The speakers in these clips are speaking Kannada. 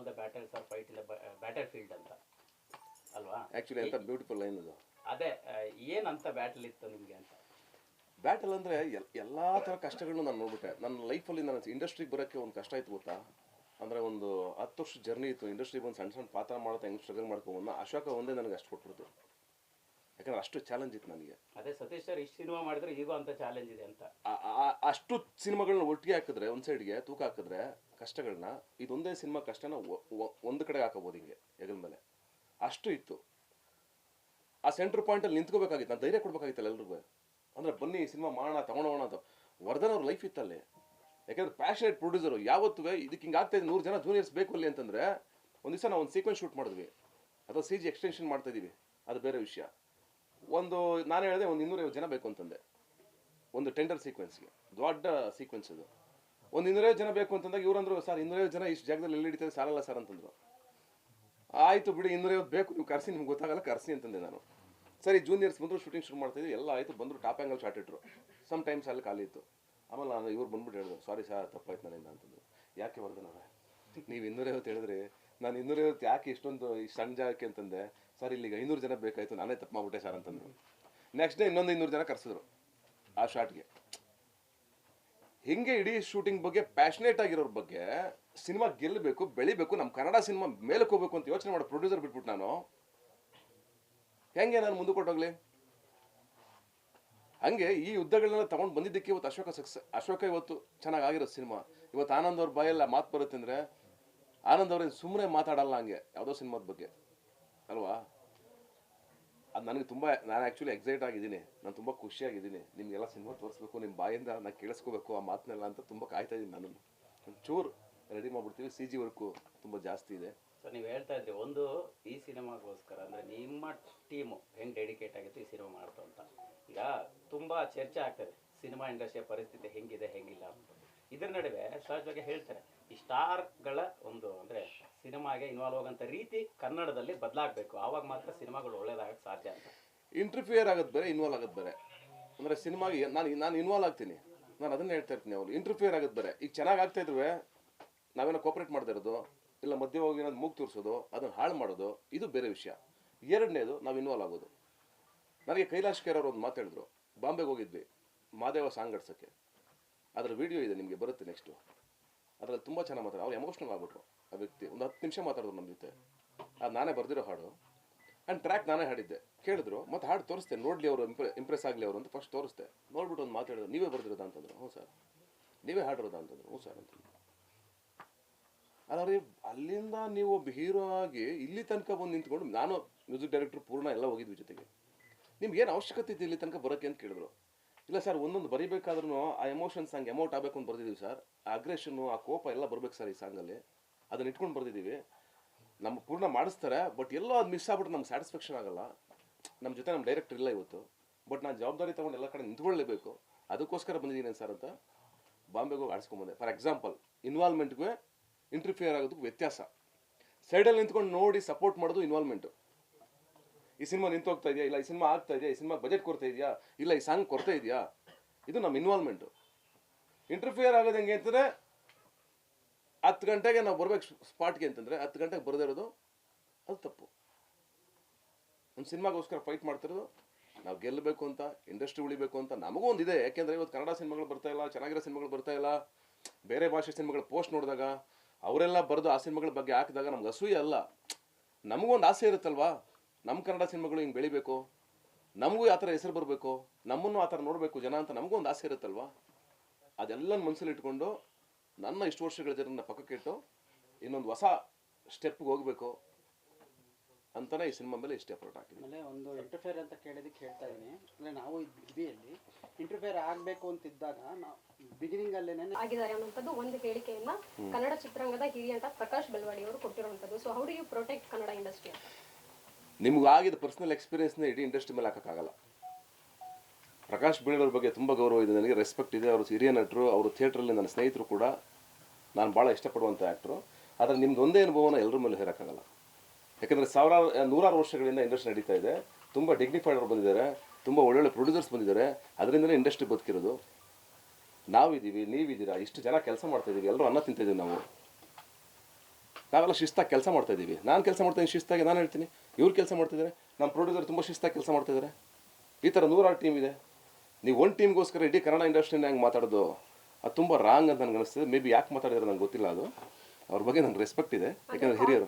All the battles are fight the battlefield ಅಂತ. ಅಲ್ವಾ? ಆ್ಯಕ್ಚುಲಿ ಅಂತ ಬ್ಯೂಟಿಫುಲ್ ಲೈನ್ ಅದು ಅದೇ ಏನಂತ ಬ್ಯಾಟಲ್ ಇತ್ತು ನಿಮಗೆ ಅಂತ? ಬ್ಯಾಟಲ್ ಅಂದರೆ ಎಲ್ ಎಲ್ಲ ಥರ ಕಷ್ಟಗಳನ್ನ ನಾನು ನೋಡ್ಬಿಟ್ಟೆ. ನನ್ನ ಲೈಫಲ್ಲಿ ನಾನು ಇಂಡಸ್ಟ್ರಿಗೆ ಬರೋಕ್ಕೆ ಒಂದು ಕಷ್ಟ ಇತ್ತು ಗೊತ್ತಾ? ಅಂದರೆ ಒಂದು ಹತ್ತು ವರ್ಷ ಜರ್ನಿ ಇತ್ತು. ಇಂಡಸ್ಟ್ರಿಗೆ ಒಂದು ಸಣ್ಣ ಸಣ್ಣ ಪಾತ್ರ ಮಾಡ್ತಾ ಹೆಂಗೆ ಸ್ಟ್ರಗಲ್ ಮಾಡ್ಕೊಂಡು ಅಶೋಕ ಒಂದೇ ನನಗೆ ಅಷ್ಟು ಕೊಟ್ಬಿಡ್ತು. ಯಾಕಂದ್ರೆ ಅಷ್ಟು ಚಾಲೆಂಜ್ ಇತ್ತು ನನಗೆ. ಅದೇ ಸತೀಶ್ ಸರ್ ಇಷ್ಟು ಸಿನಿಮಾ ಮಾಡಿದ್ರೆ ಈಗ ಅಂತ ಚಾಲೆಂಜ್ ಇದೆ ಅಂತ. ಆ- ಆ- ಅಷ್ಟು ಸಿನಿಮಾಗಳನ್ನ ಒಟ್ಟಿಗೆ ಹಾಕಿದ್ರೆ ಒಂದು ಸೈಡ್ಗೆ ತೂಕ ಹಾಕಿದ್ರೆ ಕಷ್ಟಗಳನ್ನ ಇದೊಂದೇ ಸಿನಿಮಾ ಕಷ್ಟನ ಒ- ಒ- ಒಂದು ಕಡೆ ಹಾಕೋಬೋದು ಹಿಂಗೆ ಹೆಗಲ ಮೇಲೆ. ಅಷ್ಟು ಇತ್ತು. ಆ ಸೆಂಟ್ರ್ ಪಾಯಿಂಟಲ್ಲಿ ನಿಂತ್ಕೋಬೇಕಾಗಿತ್ತು ನಾನು ಧೈರ್ಯ ಕೊಡ್ಬೇಕಾಗಿತ್ತಲ್ಲ ಎಲ್ರಿಗೂ. ಅಂದರೆ ಬನ್ನಿ ಈ ಸಿನಿಮಾ ಮಾಡೋಣ ತಗೊಂಡೋಗೋಣ ಅಂತ. ವರ್ಧನ್ ಅವ್ರ ಲೈಫ್ ಇತ್ತಲ್ಲಿ. ಯಾಕಂದ್ರೆ ಪ್ಯಾಷನೇಟ್ ಪ್ರೊಡ್ಯೂಸರು ಯಾವತ್ತೂ ಇದಕ್ಕೆ ಹಿಂಗೆ ಆಗ್ತಾ ಇದೆ ನೂರು ಜನ ಜೂನಿಯರ್ಸ್ ಬೇಕು ಅಲ್ಲಿ ಅಂತಂದರೆ ಒಂದು ದಿವಸ ನಾವು ಒಂದು ಸೀಕ್ವೆನ್ಸ್ ಶೂಟ್ ಮಾಡಿದ್ವಿ. ಅಥವಾ ಸಿ ಜಿ ಎಕ್ಸ್ಟೆನ್ಷನ್ ಮಾಡ್ತಾ ಇದೀವಿ. ಅದು ಬೇರೆ ವಿಷಯ. ಒಂದು, ನಾನು ಹೇಳಿದೆ ಒಂದು ಇನ್ನೂರೈವತ್ತು ಜನ ಬೇಕು ಅಂತಂದೆ. ಒಂದು ಟೆಂಡರ್ ಸೀಕ್ವೆನ್ಸ್ಗೆ ದೊಡ್ಡ ಸೀಕ್ವೆನ್ಸ್ ಅದು ಒಂದು ಇನ್ನೂರೈವತ್ತು ಜನ ಬೇಕು ಅಂತಂದಾಗ ಇವರಂದ್ರು ಸರ್, ಇನ್ನೂರೈವತ್ತು ಜನ ಇಷ್ಟು ಜಾಗದಲ್ಲಿ ಎಲ್ಲಿ ಹಿಡಿತಾರೆ? ಸಾಲಲ್ಲ ಸರ್, ಅಂತಂದ್ರು. ಆಯಿತು ಬಿಡಿ, ಇನ್ನೂರೈವತ್ತು ಬೇಕು, ನೀವು ಕರೆಸಿ, ನಿಮ್ಗೆ ಗೊತ್ತಾಗಲ್ಲ, ಕರೆಸಿ, ಅಂತಂದೆ ನಾನು. ಸರಿ ಜೂನಿಯರ್ಸ್ ಬಂದರು ಶೂಟಿಂಗ್ ಶುರು ಮಾಡ್ತಾಯಿದ್ವಿ ಎಲ್ಲ ಆಯಿತು, ಬಂದರು ಟಾಪ್ ಆ್ಯಂಗಲ್ ಶಾಟ್ ಇಟ್ಟರು ಸಮ್ ಟೈಮ್ಸ್ ಅಲ್ಲಿ ಖಾಲಿ ಇತ್ತು. ಆಮೇಲೆ ನಾನು ಇವ್ರು ಬಂದ್ಬಿಟ್ಟು ಹೇಳಿದ್ರು ಸಾರಿ ಸರ್ ತಪ್ಪಾಯ್ತು ನನ್ನಿಂದ ಅಂತಂದು ಯಾಕೆ ವರ್ಧನವ್ರೆ ನೀವು ಇನ್ನೂರೈವತ್ತು ಹೇಳಿದ್ರಿ. ನಾನು ಇನ್ನೂರೈವತ್ತು ಯಾಕೆ ಇಷ್ಟೊಂದು, ಇಷ್ಟು ಸಣ್ಣ ಜಾಗಕ್ಕೆ? ಅಂತಂದೆ. ಸರ್ ಇಲ್ಲಿಗೆ ಐನೂರು ಜನ ಬೇಕಾಯಿತು, ನಾನೇ ತಪ್ಪು ಮಾಡ್ಬಿಟ್ಟೆ ಸರ್ ಅಂತಂದ್ರು. ನೆಕ್ಸ್ಟ್ ಡೇ ಇನ್ನೊಂದು ಇನ್ನೂರು ಜನ ಕರೆಸಿದ್ರು ಆ ಶಾರ್ಟ್ಗೆ ಹಿಂಗೆ ಇಡೀ ಶೂಟಿಂಗ್ ಬಗ್ಗೆ ಪ್ಯಾಷನೇಟ್ ಆಗಿರೋರ ಬಗ್ಗೆ ಸಿನಿಮಾ ಗೆಲ್ಲಬೇಕು ಬೆಳಿಬೇಕು ನಮ್ಮ ಕನ್ನಡ ಸಿನಿಮಾ ಮೇಲಕ್ಕೆ ಹೋಗ್ಬೇಕು ಅಂತ ಯೋಚನೆ ಮಾಡೋ ಪ್ರೊಡ್ಯೂಸರ್ ಬಿಟ್ಬಿಟ್ಟು ನಾನು. ಹೆಂಗೆ ನಾನು ಮುಂದೆ ಕೊಟ್ಟೋಗ್ಲಿ ಹಂಗೆ ಈ ಯುದ್ಧಗಳನ್ನೆಲ್ಲ ತಗೊಂಡು ಬಂದಿದ್ದಕ್ಕೆ ಇವತ್ತು ಅಶೋಕ ಸಕ್ಸ, ಅಶೋಕ ಇವತ್ತು ಚೆನ್ನಾಗಿ ಆಗಿರೋ ಸಿನಿಮಾ ಇವತ್ತು ಆನಂದ್ ಅವ್ರ ಬಾಯೆಲ್ಲ ಮಾತು ಬರುತ್ತೆ ಅಂದರೆ ಆನಂದ್ ಅವ್ರೇನು ಸುಮ್ಮನೆ ಮಾತಾಡಲ್ಲ ಹಂಗೆ, ಯಾವುದೋ ಸಿನಿಮಾದ ಬಗ್ಗೆ. ಅಲ್ವಾ? ಅದು ನನಗೆ ತುಂಬ, ನಾನು ಆ್ಯಕ್ಚುಲಿ ಎಕ್ಸೈಟ್ ಆಗಿದ್ದೀನಿ. ನಾನು ತುಂಬ ಖುಷಿಯಾಗಿದ್ದೀನಿ ನಿಮಗೆಲ್ಲ ಸಿನಿಮಾ ತೋರಿಸ್ಬೇಕು ನಿಮ್ಮ ಬಾಯಿಂದ ನಾನು ಕೇಳಿಸ್ಕೋಬೇಕು ಆ ಮಾತನ್ನೆಲ್ಲ ಅಂತ ತುಂಬ ಕಾಯ್ತಾ ಇದ್ದೀನಿ ನಾನು ಒಂಚೂರು ರೆಡಿ ಮಾಡಿಬಿಡ್ತೀವಿ. ಸಿ ಜಿ ವರ್ಕು ತುಂಬ ಜಾಸ್ತಿ ಇದೆ. ಸೊ ನೀವು ಹೇಳ್ತಾ ಇದ್ರಿ, ಒಂದು ಈ ಸಿನಿಮಾಗೋಸ್ಕರ ಅಂದರೆ ನಿಮ್ಮ ಟೀಮು ಹೆಂಗೆ ಡೆಡಿಕೇಟ್ ಆಗಿತ್ತು ಈ ಸಿನಿಮಾ ಮಾಡ್ತು ಅಂತ. ಈಗ ತುಂಬ ಚರ್ಚೆ ಆಗ್ತದೆ ಸಿನಿಮಾ ಇಂಡಸ್ಟ್ರಿಯ ಪರಿಸ್ಥಿತಿ ಹೆಂಗಿದೆ, ಹೆಂಗಿಲ್ಲ ಅಂತ. ಇದ್ರ ನಡುವೆ ಸಹಜವಾಗಿ ಹೇಳ್ತಾರೆ ಈ ಸ್ಟಾರ್ಗಳ ಒಂದು ಅಂದ್ರೆ ಸಿನಿಮಾಗೆ ಇನ್ವಾಲ್ವ್ ಆಗಂತ ರೀತಿ ಕನ್ನಡದಲ್ಲಿ ಬದಲಾಗಬೇಕು. ಆವಾಗ ಮಾತ್ರ ಸಿನಿಮಾಗಳು ಒಳ್ಳೇದಾಗಕ್ಕೆ ಸಾಧ್ಯ ಅಂತ. ಇಂಟರ್ಫಿಯರ್ ಆಗೋದು ಬೇರೆ ಇನ್ವಾಲ್ವ್ ಆಗೋದು ಬೇರೆ. ಅಂದರೆ ಸಿನಿಮಾಗೆ ನಾನು ನಾನು ಇನ್ವಾಲ್ವ್ ಆಗ್ತೀನಿ. ನಾನು ಅದನ್ನೇ ಹೇಳ್ತಾ ಇರ್ತೀನಿ ಅವ್ರು. ಇಂಟರ್ಫಿಯರ್ ಆಗೋದು ಬೇರೆ. ಈಗ ಚೆನ್ನಾಗಿ ಆಗ್ತಾ ನಾವೇನೋ ಕೋಪರೇಟ್ ಮಾಡ್ತಾ ಇರೋದು, ಇಲ್ಲ ಮಧ್ಯೆ ಹೋಗಿ ನಾನು ಮೂಗ್ ತೋರಿಸೋದು, ಅದನ್ನು ಹಾಳು ಮಾಡೋದು, ಇದು ಬೇರೆ ವಿಷಯ. ಎರಡನೇದು ನಾವು ಇನ್ವಾಲ್ವ್ ಆಗೋದು. ನನಗೆ ಕೈಲಾಶ್ ಕೇರ್ ಅವರು ಒಂದು ಮಾತಾಡಿದ್ರು ಬಾಂಬೆಗೆ ಹೋಗಿದ್ವಿ, ಮಾದೇವ ಸಾಂಗ್ ಅದರ ವಿಡಿಯೋ ಇದೆ, ನಿಮಗೆ ಬರುತ್ತೆ ನೆಕ್ಸ್ಟು ಅದರಲ್ಲಿ ತುಂಬ ಚೆನ್ನಾಗಿ ಮಾತಾಡೋ ಅವ್ರು ಎಮೋಷ್ನಲ್ ಆಗ್ಬಿಟ್ರು, ಆ ವ್ಯಕ್ತಿ. ಒಂದು ಹತ್ತು ನಿಮಿಷ ಮಾತಾಡಿದ್ರು ನಮ್ಮ ಜೊತೆ. ಅದು ನಾನೇ ಬರೆದಿರೋ ಹಾಡು. ಆ್ಯಂಡ್ ಟ್ರ್ಯಾಕ್ ನಾನೇ ಹಾಡಿದ್ದೆ. ಕೇಳಿದ್ರು, ಮತ್ತೆ ಹಾಡು ತೋರಿಸ್ತೆ. ನೋಡಲಿ ಅವರು ಇಂಪ್ರೆಸ್ ಆಗಲಿ ಅವರು ಅಂತ ಫಸ್ಟ್ ತೋರಿಸ್ತೆ. ನೋಡ್ಬಿಟ್ಟು ಒಂದು ಮಾತಾಡಿದ್ರು ನೀವೇ ಬರೆದಿರೋದ? ಅಂತಂದ್ರು. ಹ್ಞೂ ಸರ್. ನೀವೇ ಹಾಡಿರೋದ? ಅಂತಂದ್ರು. ಹ್ಞೂ ಸರ್. ಅಂತ ಅಲ್ಲ ರೀ ಅಲ್ಲಿಂದ ನೀವು ಒಬ್ಬ ಹೀರೋ ಆಗಿ ಇಲ್ಲಿ ತನಕ ಬಂದು ನಿಂತ್ಕೊಂಡು, ನಾನು ಮ್ಯೂಸಿಕ್ ಡೈರೆಕ್ಟ್ರು ಪೂರ್ಣ ಎಲ್ಲ ಹೋಗಿದ್ವಿ ಜೊತೆಗೆ. ನಿಮ್ಗೆ ಏನು ಅವಶ್ಯಕತೆ ಇದೆ ಇಲ್ಲಿ ತನಕ ಬರೋಕ್ಕೆ ಅಂತ ಕೇಳಿದ್ರು. ಇಲ್ಲ ಸರ್, ಒಂದೊಂದು ಬರಿಬೇಕಾದ್ರೂ ಆ ಎಮೋಷನ್ಸ್ ಹಂಗೆ ಅಮೌಂಟ್ ಆಗಬೇಕು ಅಂತ ಬರ್ದಿದ್ದೀವಿ ಸರ್. ಆ ಅಗ್ರೆಷನ್ನು ಆ ಕೋಪ ಎಲ್ಲ ಬರ್ಬೇಕು ಸರ್ ಈ ಸಾಂಗಲ್ಲಿ ಅದನ್ನ ಇಟ್ಕೊಂಡು ಬರ್ದಿದ್ದೀವಿ ನಮ್ಮ ಪೂರ್ಣ ಮಾಡಿಸ್ತಾರೆ ಬಟ್ ಎಲ್ಲೋ ಅದು ಮಿಸ್ ಆಗ್ಬಿಟ್ಟು ನಮ್ಗೆ ಸ್ಯಾಟಿಸ್ಫ್ಯಾಕ್ಷನ್ ಆಗಲ್ಲ. ನಮ್ಮ ಜೊತೆ ನಮ್ಮ ಡೈರೆಕ್ಟರ್ ಇಲ್ಲ ಇವತ್ತು. ಬಟ್ ನಾನು ಜವಾಬ್ದಾರಿ ತೊಗೊಂಡು ಎಲ್ಲ ಕಡೆ ನಿಂತ್ಕೊಳ್ಳೇಬೇಕು. ಅದಕ್ಕೋಸ್ಕರ ಬಂದಿದ್ದೀನಿ ಸರ್ ಅಂತ ಬಾಂಬೆಗೆ ಹೋಗಿ ಆಡಿಸ್ಕೊಂಬಂದೆ ಫಾರ್ ಎಕ್ಸಾಂಪಲ್ ಇನ್ವಾಲ್ವ್ಮೆಂಟ್ಗೂ ಇಂಟರ್ಫಿಯರ್ ಆಗೋದಕ್ಕೂ ವ್ಯತ್ಯಾಸ. ಸೈಡಲ್ಲಿ ನಿಂತ್ಕೊಂಡು ನೋಡಿ ಸಪೋರ್ಟ್ ಮಾಡೋದು ಇನ್ವಾಲ್ವ್ಮೆಂಟು ಈ ಸಿನಿಮಾ ನಿಂತು ಹೋಗ್ತಾ ಇದೆಯಾ? ಇಲ್ಲ, ಈ ಸಿನಿಮಾ ಆಗ್ತಾ ಇದೆಯಾ? ಈ ಸಿನಿಮಾ ಬಜೆಟ್ ಕೊಡ್ತಾ ಇದೆಯಾ? ಇಲ್ಲ, ಈ ಸಾಂಗ್ ಕೊಡ್ತಾ ಇದೆಯಾ? ಇದು ನಮ್ಮ ಇನ್ವಾಲ್ವ್ಮೆಂಟು ಇಂಟರ್ಫಿಯರ್ ಆಗೋದು ಹೆಂಗೆ ಅಂತಂದರೆ, ಹತ್ತು ಗಂಟೆಗೆ ನಾವು ಬರ್ಬೇಕು ಸ್ಪಾಟ್ಗೆ ಅಂತಂದರೆ, ಹತ್ತು ಗಂಟೆಗೆ ಬರದೇ ಅದು ತಪ್ಪು. ಒಂದು ಸಿನಿಮಾಗೋಸ್ಕರ ಫೈಟ್ ಮಾಡ್ತಿರೋದು, ನಾವು ಗೆಲ್ಲಬೇಕು ಅಂತ ಇಂಡಸ್ಟ್ರಿ ಉಳಿಬೇಕು ಅಂತ ನಮಗೂ ಒಂದಿದೆ ಯಾಕೆಂದರೆ ಇವತ್ತು ಕನ್ನಡ ಸಿನಿಮಾಗಳು ಬರ್ತಾ ಇಲ್ಲ, ಚೆನ್ನಾಗಿರೋ ಸಿನಿಮಾಗಳು ಬರ್ತಾ ಇಲ್ಲ. ಬೇರೆ ಭಾಷೆ ಸಿನಿಮಾಗಳು ಪೋಸ್ಟ್ ನೋಡಿದಾಗ, ಅವರೆಲ್ಲ ಬರೆದು ಆ ಸಿನಿಮಾಗಳ ಬಗ್ಗೆ ಹಾಕಿದಾಗ ನಮ್ಗೆ ಅಸೂಯೆ ಅಲ್ಲ. ನಮಗೂ ಒಂದು ಆಸೆ ಇರುತ್ತಲ್ವಾ? ನಮ್ಮ ಕನ್ನಡ ಸಿನಿಮಾಗಳು ಹಿಂಗೆ ಬೆಳಿಬೇಕು ನಮಗೂ ಆ ಥರ ಹೆಸರು ಬರಬೇಕು ನಮ್ಮನ್ನು ಆ ಥರ ನೋಡಬೇಕು ಜನ ಅಂತ ನಮಗೂ ಒಂದು ಆಸೆ ಇರುತ್ತಲ್ವಾ? ಅದೆಲ್ಲ ಮನಸ್ಸಲ್ಲಿ ಇಟ್ಕೊಂಡು ನನ್ನ ಇಷ್ಟು ವರ್ಷಗಳ ಜನರನ್ನ ಪಕ್ಕಕ್ಕಿಟ್ಟು ಇನ್ನೊಂದು ಹೊಸ ಸ್ಟೆಪ್ಗೆ ಹೋಗಬೇಕು ಅಂತಲೇ ಈ ಸಿನಿಮಾ ಮೇಲೆ ಇಷ್ಟು ಎಫರ್ಟ್ ಹಾಕಿ ಆಮೇಲೆ ಒಂದು ಇಂಟರ್ಫೇರ್ ಅಂತ ಕೇಳಿದಕ್ಕೆ ಹೇಳ್ತಾ ಇದ್ದೀನಿ. ಅಂದರೆ ನಾವು ಇದ್ವಿ ಅಲ್ಲಿ ಇಂಟರ್ಫೇರ್ ಆಗಬೇಕು ಅಂತಿದ್ದಾಗ ನಾವು ಬಿಗಿನಿಂಗ್ ಅಲ್ಲೇನೆ ಆಗಿದ್ದಾರೆ ಅನ್ನೋಂಥದ್ದು ಒಂದು ಹೇಳಿಕೆಯನ್ನ ಕನ್ನಡ ಚಿತ್ರರಂಗದ ಹಿರಿಯ ಪ್ರಕಾಶ್ ಬೆಳವಾಡಿ ಅವರು ಕೊಟ್ಟಿರುವಂಥದ್ದು. So how do you protect Kannada industry ಅಂತ ನಿಮ್ಗೆ ಆಗಿದ ಪರ್ಸನಲ್ ಎಕ್ಸ್ಪೀರಿಯನ್ಸ್ನ ಇಡೀ ಇಂಡಸ್ಟ್ರಿ ಮೇಲೆ ಹಾಕೋಕ್ಕಾಗಲ್ಲ. ಪ್ರಕಾಶ್ ಬೀಳವ್ರ ಬಗ್ಗೆ ತುಂಬ ಗೌರವ ಇದೆ, ನನಗೆ ರೆಸ್ಪೆಕ್ಟ್ ಇದೆ. ಅವರು ಹಿರಿಯ ನಟರು, ಅವರು ಥಿಯೇಟ್ರಲ್ಲಿ ನನ್ನ ಸ್ನೇಹಿತರು ಕೂಡ. ನಾನು ಭಾಳ ಇಷ್ಟಪಡುವಂಥ ಆ್ಯಕ್ಟ್ರು ಆದರೆ ನಿಮ್ದು ಒಂದೇ ಅನುಭವನ ಎಲ್ಲರ ಮೇಲೆ ಹೇರೋಕ್ಕಾಗಲ್ಲ. ಯಾಕಂದರೆ ಸಾವಿರಾರು ನೂರಾರು ವರ್ಷಗಳಿಂದ ಇಂಡಸ್ಟ್ರಿ ನಡೀತಾ ಇದೆ. ತುಂಬ ಡಿಗ್ನಿಫೈಡ್ ಅವರು ಬಂದಿದ್ದಾರೆ. ತುಂಬ ಒಳ್ಳೊಳ್ಳೆ ಪ್ರೊಡ್ಯೂಸರ್ಸ್ ಬಂದಿದ್ದಾರೆ. ಅದರಿಂದಲೇ ಇಂಡಸ್ಟ್ರಿ ಬದುಕಿರೋದು. ನಾವಿದ್ದೀವಿ, ನೀವಿದ್ದೀರಾ, ಇಷ್ಟು ಜನ ಕೆಲಸ ಮಾಡ್ತಾ ಇದ್ದೀವಿ ಎಲ್ಲರೂ ಅನ್ನ ತಿಂತಿದ್ದೀವಿ ನಾವು. ನಾವೆಲ್ಲ ಶಿಸ್ತಾಗಿ ಕೆಲಸ ಮಾಡ್ತಾ ಇದ್ದೀವಿ ನಾನು ಕೆಲಸ ಮಾಡ್ತೀನಿ, ಶಿಸ್ತಾಗಿ ನಾನು ಹೇಳ್ತೀನಿ. ಇವ್ರು ಕೆಲಸ ಮಾಡ್ತಿದ್ದಾರೆ ನಮ್ಮ ಪ್ರೊಡ್ಯೂಸರ್ ತುಂಬ ಶಿಸ್ತಾಗಿ ಕೆಲಸ ಮಾಡ್ತಿದ್ದಾರೆ ಈ ಥರ ನೂರಾರು ಟೀಮ್ ಇದೆ. ನೀವು ಒಂದು ಟೀಮ್ಗೋಸ್ಕರ ಇಡೀ ಕನ್ನಡ ಇಂಡಸ್ಟ್ರಿನ ಹೆಂಗೆ ಮಾತಾಡೋದು ಅದು ತುಂಬ ರಾಂಗ್ ಅಂತ ನನಗೆ ಅನಿಸ್ತದೆ. ಮೇ ಬಿ ಯಾಕೆ ಮಾತಾಡಿದ್ರೆ ನಂಗೆ ಗೊತ್ತಿಲ್ಲ ಅದು. ಅವ್ರ ಬಗ್ಗೆ ನಂಗೆ ರೆಸ್ಪೆಕ್ಟ್ ಇದೆ. ಯಾಕಂದ್ರೆ ಹಿರಿಯರು.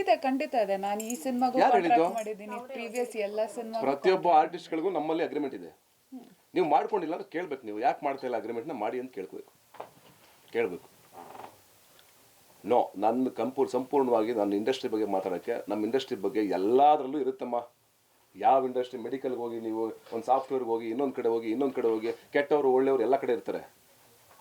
ಇದೆ ಖಂಡಿತ ಇದೆ. ನಾನು ಈ ಸಿನಿಮಾಗೂ ಯಾರು ಹೇಳಿದ್ದು? ಮಾಡಿದ್ದೀನಿ. ಪ್ರೀವಿಯಸ್ ಎಲ್ಲ ಸಿನಿಮಾ ಪ್ರತಿಯೊಬ್ಬ ಆರ್ಟಿಸ್ಟ್ಗಳಿಗೂ ನಮ್ಮಲ್ಲಿ ಅಗ್ರಿಮೆಂಟ್ ಇದೆ. ನೀವು ಮಾಡ್ಕೊಂಡಿಲ್ಲ ಅಂದ್ರೆ ಕೇಳ್ಬೇಕು ನೀವು. ಯಾಕೆ ಮಾಡ್ತಾ ಇಲ್ಲ ಅಗ್ರಿಮೆಂಟ್ನ ಮಾಡಿ ಅಂತ ಕೇಳ್ಕೋಬೇಕು ಕೇಳಬೇಕು. ನೋ, ನನ್ನ ಕಂಪೂರ್ ಸಂಪೂರ್ಣವಾಗಿ ನನ್ನ ಇಂಡಸ್ಟ್ರಿ ಬಗ್ಗೆ ಮಾತಾಡೋಕ್ಕೆ ನಮ್ಮ ಇಂಡಸ್ಟ್ರಿ ಬಗ್ಗೆ ಎಲ್ಲದರಲ್ಲೂ ಇರುತ್ತಮ್ಮ. ಯಾವ ಇಂಡಸ್ಟ್ರಿ ಮೆಡಿಕಲ್ಗೆ ಹೋಗಿ ನೀವು ಒಂದು ಸಾಫ್ಟ್ವೇರ್ಗೆ ಹೋಗಿ, ಇನ್ನೊಂದು ಕಡೆ ಹೋಗಿ, ಇನ್ನೊಂದು ಕಡೆ ಹೋಗಿ, ಕೆಟ್ಟವರು, ಒಳ್ಳೆಯವರು ಎಲ್ಲ ಕಡೆ ಇರ್ತಾರೆ.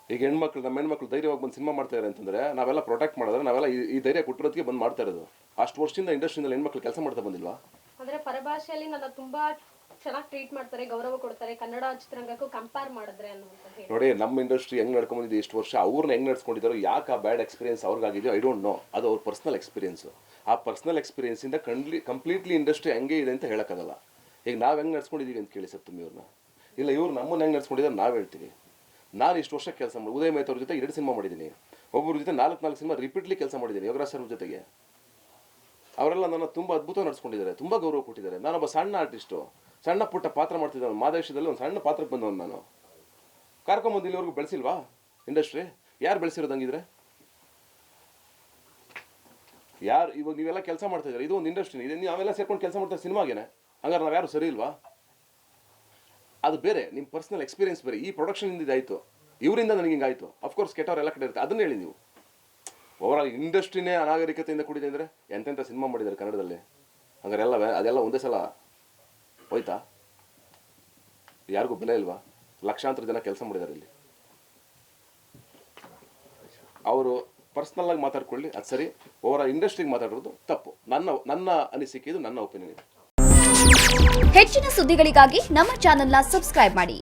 ಈಗ ಹೆಣ್ಮಕ್ಳು, ನಮ್ಮ ಹೆಣ್ಮಕ್ಳು ಧೈರ್ಯವಾಗಿ ಬಂದು ಸಿನಿಮಾ ಮಾಡ್ತಾ ಇದ್ದಾರೆ ಅಂತಂದ್ರೆ ನಾವೆಲ್ಲ ಪ್ರೊಟೆಕ್ಟ್ ಮಾಡಿದ್ರೆ ನಾವೆಲ್ಲ ಈ- ಈ ಧೈರ್ಯ ಕೊಟ್ಟಿರೋದಕ್ಕೆ ಬಂದು ಮಾಡ್ತಾ ಇರೋದು. ಅಷ್ಟು ವರ್ಷದಿಂದ ಇಂಡಸ್ಟ್ರಿಯಿಂದ ಹೆಣ್ಮಕ್ಳು ಕೆಲಸ ಮಾಡ್ತಾ ಬಂದಿಲ್ವಾ? ಅಂದರೆ ಪರಭಾಷೆಯಲ್ಲಿ ನನ್ನ ತುಂಬಾ ಚೆನ್ನಾಗಿ ಟ್ರೀಟ್ ಮಾಡ್ತಾರೆ, ಗೌರವ ಕೊಡ್ತಾರೆ, ಕನ್ನಡ ಚಿತ್ರರಂಗಕ್ಕೂ ಕಂಪೇರ್ ಮಾಡಿದ್ರೆ ಹೇಳಿ. ನೋಡಿ, ನಮ್ಮ ಇಂಡಸ್ಟ್ರಿ ಹೆಂಗ್ ನಡ್ಕೊಂಬಂದಿದೆ ಇಷ್ಟು ವರ್ಷ ಅವ್ರನ್ನ ಹೆಂಗ್ ನಡ್ಸ್ಕೊಂಡಿದ್ದಾರೋ ಯಾಕೆ ಆ ಬ್ಯಾಡ್ ಎಕ್ಸ್ಪೀರಿಯನ್ಸ್ ಅವ್ರಿಗಾಗಿದೆಯೋ ಐ ಡೋಂಟ್ ನೋ ಅದು ಅವ್ರ ಪರ್ಸನಲ್ ಎಕ್ಸ್ಪೀರಿಯನ್ಸ್ ಆ ಪರ್ಸನಲ್ ಎಕ್ಸ್ಪೀರಿಯನ್ಸಿಂದ ಕಂಡ್ಲಿ ಕಂಪ್ಲೀಟ್ಲಿ ಇಂಡಸ್ಟ್ರಿ ಹೆಂಗೆ ಇದೆ ಅಂತ ಹೇಳಕ್ಕಾಗಲ್ಲ. ಈಗ ನಾವು ಹೆಂಗ್ ನಡ್ಸ್ಕೊಂಡಿದ್ದೀವಿ ಅಂತ ಕೇಳಿ ಸರ್ ಇವ್ರನ್ನ ಇಲ್ಲ, ಇವ್ರು ನಮ್ಮನ್ನ ಹೆಂಗ್ ನಡ್ಸ್ಕೊಂಡಿದ್ದಾರೆ ನಾವು ಹೇಳ್ತೀವಿ. ನಾನು ಇಷ್ಟು ವರ್ಷ ಕೆಲಸ ಮಾಡಿ, ಉದಯ ಮೇತ್ ಅವ್ರ ಜೊತೆ ಎರಡು ಸಿನಿಮಾ ಮಾಡಿದ್ದೀನಿ ಒಬ್ಬರ ಜೊತೆ ನಾಲ್ಕು ನಾಲ್ಕು ಸಿನಿಮಾ ರಿಪೀಟ್ಲಿ ಕೆಲಸ ಮಾಡಿದ್ದೀನಿ ಯೋಗರಾಜ್ ಸರ್ ಜೊತೆಗೆ. ಅವರೆಲ್ಲ ನನ್ನ ತುಂಬ ಅದ್ಭುತ ನಡ್ಸ್ಕೊಂಡಿದ್ದಾರೆ, ತುಂಬ ಗೌರವ ಕೊಟ್ಟಿದ್ದಾರೆ. ನಾನೊಬ್ಬ ಸಣ್ಣ ಆರ್ಟಿಸ್ಟು ಸಣ್ಣ ಪುಟ್ಟ ಪಾತ್ರ ಮಾಡ್ತಿದ್ದಾನೆ ಮಾದೇಶದಲ್ಲಿ ಒಂದು ಸಣ್ಣ ಪಾತ್ರಕ್ಕೆ ಬಂದವನು ನಾನು. ಕಾರ್ಕೊಂಬಂದು ಇಲ್ಲಿವರೆಗೂ ಬೆಳೆಸಿಲ್ವಾ ಇಂಡಸ್ಟ್ರಿ ಯಾರು ಬೆಳೆಸಿರೋದಂಗಿದ್ರೆ ಯಾರು, ಇವಾಗ ನೀವೆಲ್ಲ ಕೆಲಸ ಮಾಡ್ತಾ ಇದ್ದಾರೆ? ಇದು ಒಂದು ಇಂಡಸ್ಟ್ರಿ ಇದೆ ನೀವು ನಾವೆಲ್ಲ ಸೇರ್ಕೊಂಡು ಕೆಲಸ ಮಾಡ್ತಾರೆ ಸಿನಿಮಾಗೇನೆ. ಹಂಗಾರೆ ನಾವು ಯಾರು ಸರಿ ಇಲ್ವಾ? ಅದು ಬೇರೆ ನಿಮ್ಮ ಪರ್ಸನಲ್ ಎಕ್ಸ್ಪೀರಿಯನ್ಸ್ ಬೇರೆ. ಈ ಪ್ರೊಡಕ್ಷನ್ ಇದಾಯಿತು ಇವರಿಂದ ನನಗೆ ಹಿಂಗಾಯಿತು ಅಫ್ಕೋರ್ಸ್ ಎಲ್ಲ ಕಡೆ ಇರುತ್ತೆ. ಅದನ್ನ ಹೇಳಿ ನೀವು. ಓವರಾಲ್ ಇಂಡಸ್ಟ್ರಿನೇ ಅನಾಗರಿಕತೆಯಿಂದ ಕೂಡಿದೆ ಅಂದರೆ ಎಂತೆಂಥ ಸಿನಿಮಾ ಮಾಡಿದ್ದಾರೆ ಕನ್ನಡದಲ್ಲಿ? ಹಂಗಾರೆ ಎಲ್ಲ ವ್ಯಾ- ಅದೆಲ್ಲ ಒಂದೇ ಸಲ ಹೋಯ್ತಾ? ಯಾರಿಗೂ ಬೆಲೆ ಇಲ್ವಾ? ಲಕ್ಷಾಂತರ ಜನ ಕೆಲಸ ಮಾಡಿದ್ದಾರೆ ಇಲ್ಲಿ. ಅವರು ಪರ್ಸ್ನಲ್ ಆಗಿ ಮಾತಾಡ್ಕೊಳ್ಳಿ, ಅದು ಸರಿ. ಓವರ್ ಇಂಡಸ್ಟ್ರಿಗೆ ಮಾತಾಡೋದು ತಪ್ಪು. ನನ್ನ ನನ್ನ ಅನಿಸಿಕೆ ಇದು, ನನ್ನ ಒಪಿನಿಯನ್ ಹೆಚ್ಚಿನ ಸುದ್ದಿಗಳಿಗಾಗಿ ನಮ್ಮ ಚಾನೆಲ್ನ ಸಬ್ಸ್ಕ್ರೈಬ್ ಮಾಡಿ.